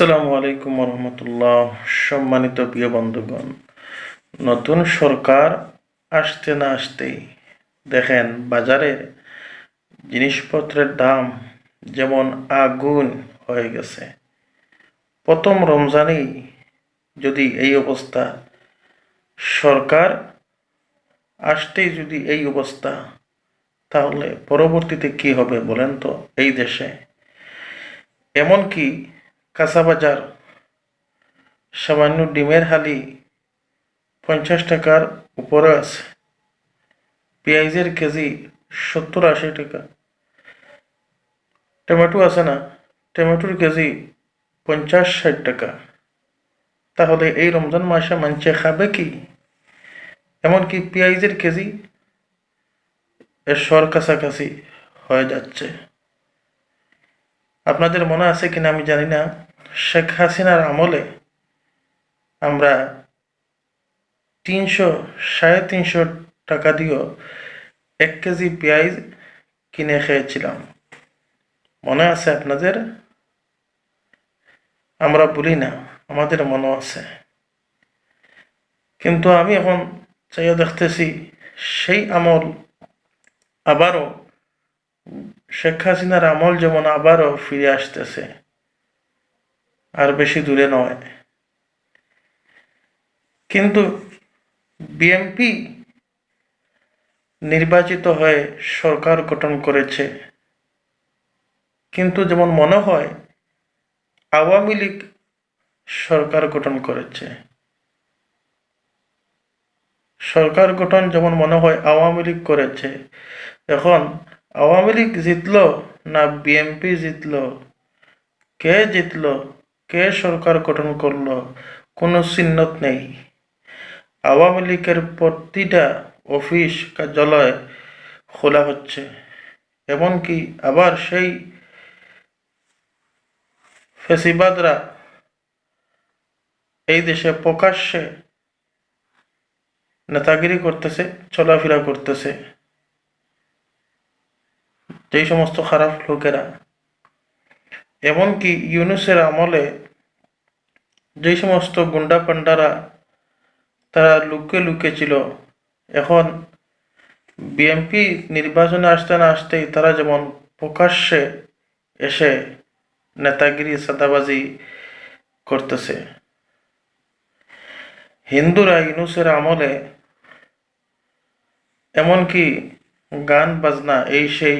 আসসালামু আলাইকুম রহমতুল্লাহ সম্মানিত প্রিয় বন্ধুগণ। নতুন সরকার আসতে না আসতেই দেখেন বাজারে জিনিসপত্রের দাম যেমন আগুন হয়ে গেছে। প্রথম রমজানেই যদি এই অবস্থা, সরকার আসতেই যদি এই অবস্থা, তাহলে পরবর্তীতে কি হবে বলেন তো? এই দেশে এমনকি কাঁচা বাজার সামান্য ডিমের হালি, পঞ্চাশ টাকার উপরে আছে পেঁয়াজের কেজি সত্তর আশি টাকা। টমেটো আছে না? টমেটোর কেজি পঞ্চাশ ষাট টাকা। তাহলে এই রমজান মাসে মানছে খাবে কি? এমনকি পেঁয়াজের কেজি এর সর কাছাকাছি হয়ে যাচ্ছে। আপনাদের মনে আছে কিনা আমি জানি না। শেখ হাসিনার আমলে আমরা তিনশো, সাড়ে তিনশো টাকা দিয়েও এক কেজি পেঁয়াজ কিনে খেয়েছিলাম। মনে আছে আপনাদের? আমরা বলি না, আমাদের মনে আছে। কিন্তু আমি এখন চাইয়া দেখতেছি, সেই আমল আবারও শেখ হাসিনার আমল যেমন আবারও ফিরে আসতেছে, আর বেশি দূরে নয়। কিন্তু বিএমপি নির্বাচিত হয়ে সরকার গঠন করেছে। কিন্তু যেমন মনে হয়, আওয়ামী লীগ সরকার গঠন করেছে। সরকার গঠন যেমন মনে হয় আওয়ামী লীগ করেছে, এখন আওয়ামী লীগ জিতল না বিএমপি জিতল? কে জিতল? কে সরকার গঠন করল? কোনো চিহ্নত নেই। আওয়ামী লীগের প্রতিটা অফিস কার্যালয় খোলা হচ্ছে, এমনকি আবার সেই ফেসিবাদরা এই দেশে প্রকাশ্যে নেতাগিরি করতেছে, চলাফেরা করতেছে। যেই সমস্ত খারাপ লোকেরা। এমনকি ইউনুসের আমলে যেই সমস্ত গুন্ডা পান্ডারা তারা লুকে লুকে ছিল, এখন বিএমপি নির্বাচনে আসতে না আসতেই তারা যেমন প্রকাশ্যে এসে নেতাগিরি সাদাবাজি করতেছে। হিন্দুরা ইউনুসের আমলে এমনকি গান, বাজনা, এই সেই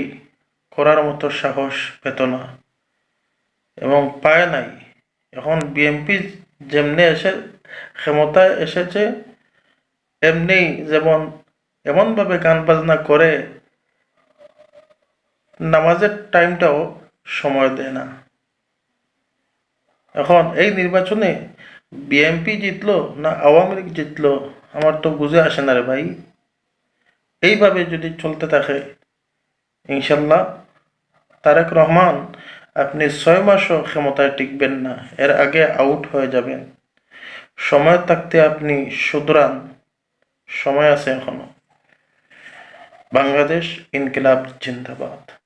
করার মতো সাহস পেত না। এবং পায় নাই। এখন বিএমপি যেমনি এসে, ক্ষমতায় এসেছে এমনি যেমন এমনভাবে গান বাজনা করে, নামাজের টাইমটাও সময় দেয় না। এখন এই নির্বাচনে বিএমপি জিতলো না আওয়ামী লীগ জিতলো, আমার তো বুঝে আসে না রে ভাই। এইভাবে যদি চলতে থাকে, ইনশাল্লাহ তারেক রহমান, আপনি ছয় মাসও ক্ষমতায় টিকবেন না, এর আগে আউট হয়ে যাবেন। সময় থাকতে আপনি সুদরান সময় আছে এখনও। বাংলাদেশ ইনকিলাব জিন্দাবাদ।